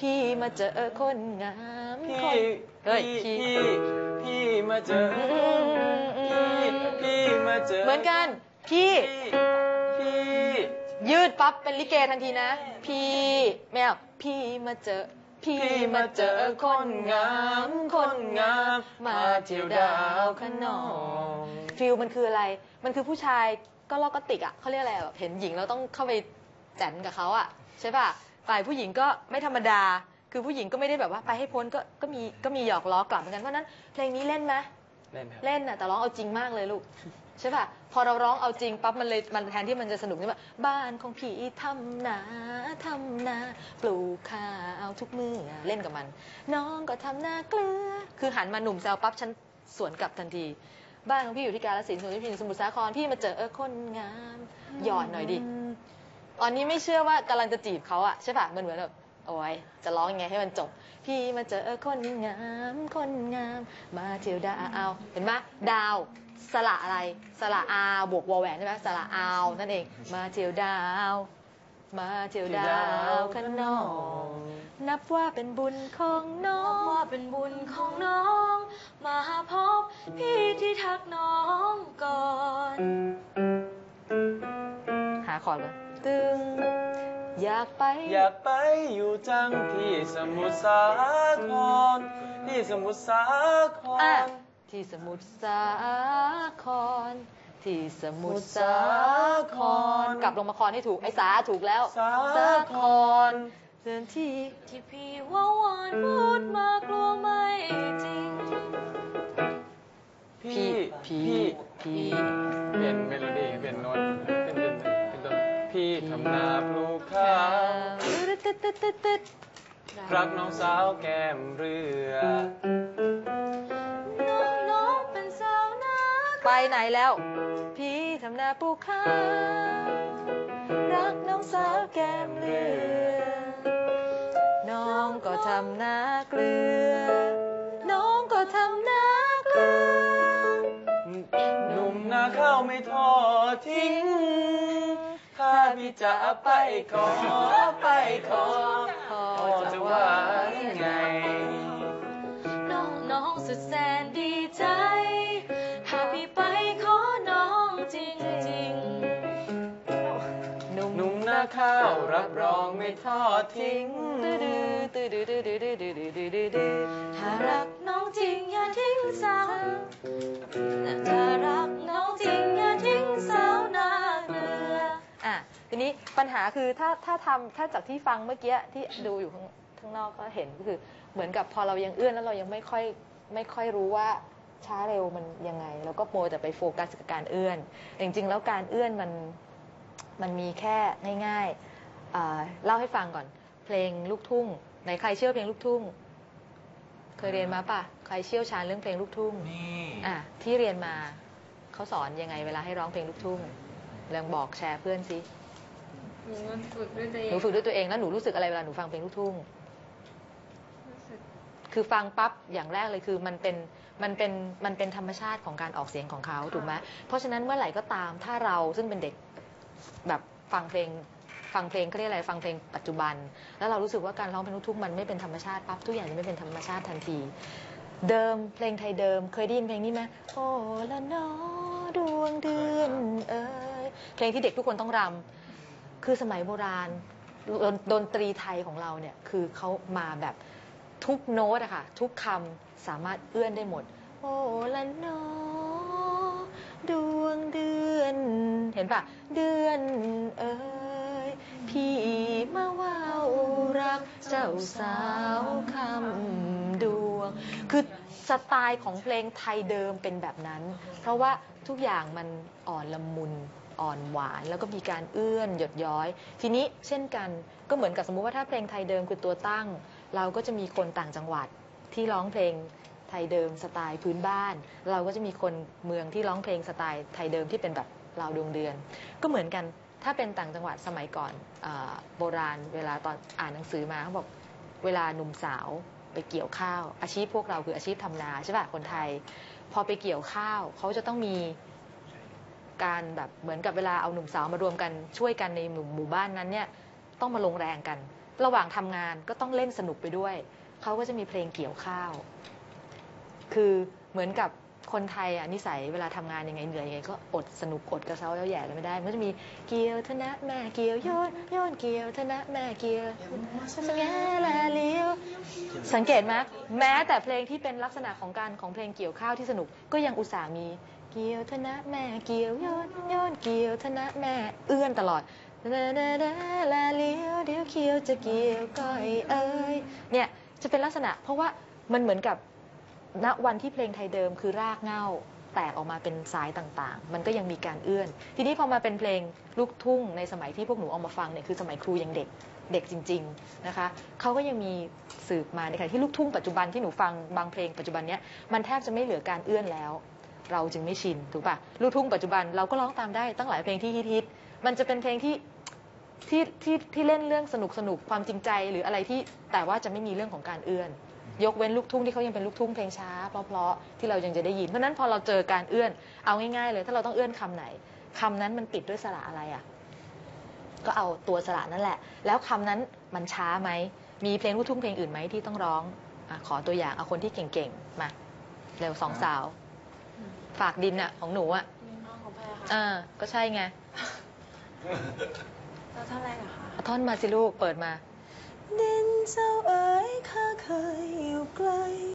พี่มาเจอคนงามพี่คนเฮ้ยพี่พี่พี่พี่มาเจออืมอืมอืพี่มพี่มาเจอเหมือนกันพี่พี่พี่ยืดปั๊บเป็นลิเกทันทีนะ พี่แมวพี่มาเจอ พี่พี่มามาเจเจออคคนนงางามมคคนนงางาม มมามาเที่เที่ยยววดาดาววขขนนอองงฟิลมันคืออะไร มันคือผู้ชายก็ลอกก็ติกอะเขาเรียกอะไรอะแบบเห็นหญิงแล้วต้องเข้าไปแจนกับเขาอะใช่ป่ะ ฝ่ายผู้หญิงก็ไม่ธรรมดา คือผู้หญิงก็ไม่ได้แบบว่าไปให้พ้นก็ก็มีก็มีหยอกล้อกลับเหมือนกันเพราะฉะนั้นเพลงนี้เล่นไหมเล่นครับเล่นน่ะแต่ร้องเอาจริงมากเลยลูกใช่ป่ะพอเราร้องเอาจริงปั๊บมันเลยมันแทนที่มันจะสนุกนี่ว่าบ้านของผีทำนาทำนาปลูกข้าวทุกมือเล่นกับมัน น้องก็ทำนาเกลือ คือหันมาหนุ่มแซวปั๊บฉันสวนกลับทันทีบ้านของพี่อยู่ที่กาฬสินธุ์ส่วนที่พี่อยู่สมุทรสาครพี่มาเจอเออคนงามหยอดหน่อยดิ ตอนนี้ไม่เชื่อว่ากำลังจะจีบเขาอะใช่ป่ะมันเหมือนแบบโอ้ยจะร้องยังไงให้มันจบ พี่มาเจอคนงามคนงาม มาเที่ยวดาวเห็นไหมดาวสระอะไรสระอาบวกวอแหวนใช่ไหมสระอาวนั่นเอง มาเที่ยวดาว มาเที่ยวดาวข้างนอกนับว่าเป็นบุญของน้อนับงว่าเป็นบุญของน้อง มาพบพี่ที่ทักน้องก่อน หาคอร์ดเลย ตึง อยากไป อยากไปอยู่จังที่สมุทรสาคร ที่สมุทรสาคอะรที่สมุทรสาคร ที่สมุทรสาคร กลับลงมาคอนให้ถูก ไอ้สาถูกแล้ว สาครเดินที่ที่พี่ว่าวอนพูดมากลัวไม่จริง พี่ พี่ พี่พี่เปลี่ยนเมโลดี้เปลี่ยนโน้ต ทำนาปลูกข้าวตึ๊ดตึ๊ดตึ๊ดตึ๊ดตึ๊ดรักน้องสาวแก้มเรือ น้องน้องเป็นสาวนาไปไหนแล้ว พี่ทำนาปลูกข้าวรักน้องสาวแก้มเรือ น้องก็ทำนาเกลือ น้องก็ทำนาเกลือ หนุ่มนาข้าวไม่ทอดทิ้งถ้า พี่จะไปขอไปขอพอจะว่าไง น้องน้องสุดแสนดีใจ หากพี่ไปขอน้องจริงจริงหนุ่มหน้าข้าวรับรองไม่ทอดทิ้งถ้ารักน้องจริงอย่าทิ้งสังถ้ารัก ปัญหาคือถ้าถ้าทำถ้าจากที่ฟังเมื่อกี้ที่ดูอยู่ข้างข้างนอกก็เห็นก็คือเหมือนกับพอเรายังเอื้อนแล้วเรายังไม่ค่อยไม่ค่อยรู้ว่าช้าเร็วมันยังไง แล้วก็โมวแต่ไปโฟกัสกับการเอื้อนแต่จริง ๆ แล้วการเอื้อนมันมันมีแค่ง่ายๆอ่าเล่าให้ฟังก่อน เพลงลูกทุ่งไหนใครเชื่อเพลงลูกทุ่ง เคยเรียนมาปะใครเชี่ยวชาญเรื่องเพลงลูกทุ่งนี่อะที่เรียนมาเขาสอนยังไงเวลาให้ร้องเพลงลูกทุ่งลองบอกแชร์เพื่อนสิห นูมันฝึกด้วยตัวเอหงนูฝึกด้วยตัวเองแล้วหนูรู้สึกอะไรเวลาหนูฟังเพลงลูกทุ่งรู้สึกคือฟังปั๊บอย่างแรกเลยคือมันเป็นมันเป็นมันเป็นธรรมชาติของการออกเสียงของเขาถูกไหมเพราะฉะนั้นเมื่อไหร่ก็ตามถ้าเราซึ่งเป็นเด็กแบบฟังเพลงฟังเพลงเขาเรียกอะไรฟังเพลงปัจจุบัน แล้วเรารู้สึกว่าการร้องเพลงลูกทุ่งมันไม่เป็นธรรมชาติปั๊บทุกอย่างจะไม่เป็นธรรมชาติทันที เดิมเพลงไทยเดิม เคยได้ยินเพลงนี้ไหมโอ้ละนอดวงเดือนเอ้ยเพลงที่เด็กทุกคนต้องรำ คือสมัยโบราณดนดนตรีไทยของเราเนี่ยคือเขามาแบบทุกโน้ตอะค่ะทุกคำสามารถเอื้อนได้หมด โอ้ละนอดวงเดือน เห็นปะเดือนเอ้ยพี่มาว่ารักเจ้าสาวคำดวง คือสไตล์ของเพลงไทยเดิมเป็นแบบนั้น เพราะว่าทุกอย่างมันอ่อนละมุน อ่อนหวาน แล้วก็มีการเอื้อนหยดย้อย ทีนี้เช่นกันก็เหมือนกับสมมุติว่าถ้าเพลงไทยเดิมคือตัวตั้ง เราก็จะมีคนต่างจังหวัดที่ร้องเพลงไทยเดิมสไตล์พื้นบ้าน เราก็จะมีคนเมืองที่ร้องเพลงสไตล์ไทยเดิมที่เป็นแบบเราดวงเดือน ก็เหมือนกันถ้าเป็นต่างจังหวัดสมัยก่อนอโบราณ เวลาตอนอ่านหนังสือมาเขาบอกเวลาหนุ่มสาวไปเกี่ยวข้าว อาชีพพวกเราคืออาชีพทำนาใช่ป่ะคนไทย พอไปเกี่ยวข้าวเขาจะต้องมี การแบบเหมือนกับเวลาเอาหนุ่มสาวมารวมกันช่วยกันในหมู่หมู่บ้านนั้นเนี่ยต้องมาลงแรงกัน ระหว่างทำงานก็ต้องเล่นสนุกไปด้วย เขาก็จะมีเพลงเกี่ยวข้าว คือเหมือนกับ คนไทยอะนิสัยเวลาทำงานยังไงเหนื่อยยังไงก็อดสนุกอดกระเซ้าแล้วแย่เลยไม่ได้ มันจะมีเกียวธนะแม่เกียวโยนโยนเกียวธนะแม่เกียวสงแงลาเลี้ยวสังเกตไหมแม้แต่เพลงที่เป็นลักษณะของการของเพลงเกี่ยวข้าวที่สนุกก็ยังอุตส่าห์มีเกียวธนะแม่เกียวโยนโยนเกียวธนะแม่เอื้อนตลอดลาลาลาลาเลี้ยวเดี๋ยวเกียวจะเกี่ยวก้อยเอ้ยเนี่ยจะเป็นลักษณะเพราะว่ามันเหมือนกับ ณวันที่เพลงไทยเดิมคือรากเหง้าแตกออกมาเป็นสายต่างๆ มันก็ยังมีการเอื้อน ทีนี้พอมาเป็นเพลงลูกทุ่งในสมัยที่พวกหนูเอามาฟังเนี่ยคือสมัยครูยังเด็กเด็กจริงๆนะคะเขาก็ยังมีสืบมาในขณะที่ลูกทุ่งปัจจุบันที่หนูฟังบางเพลงปัจจุบันเนี้ยมันแทบจะไม่เหลือการเอื้อนแล้ว เราจึงไม่ชินถูกปะลูกทุ่งปัจจุบันเราก็ร้องตามได้ตั้งหลายเพลงที่ฮิตๆมันจะเป็นเพลงที่ที่ที่ที่เล่นเรื่องสนุกสนุกความจริงใจหรืออะไรที่แต่ว่าจะไม่มีเรื่องของการเอื้อน ยกเว้นลูกทุ่งที่เขายังเป็นลูกทุ่งเพลงช้า เพราะๆที่เรายังจะได้ยิน เพราะฉะนั้นพอเราเจอการเอื้อนเอาง่ายๆเลย ถ้าเราต้องเอื้อนคำไหนคำนั้นมันปิดด้วยสระอะไรอะก็เอาตัวสระนั่นแหละ แล้วคำนั้นมันช้าไหมมีเพลงลูกทุ่งเพลงอื่นไหมที่ต้องร้องอะขอตัวอย่างเอาคนที่เก่งๆมาเร็วสองสาว ฝากดินอะของหนูอะน้องของแพรค่ะอ่าก็ใช่ไงแล้วเท่าไหร่เหรอคะเอาท่อนมาสิลูกเปิดมาดิน เจ้าเอ๋ยข้าเคยอยู่ไกล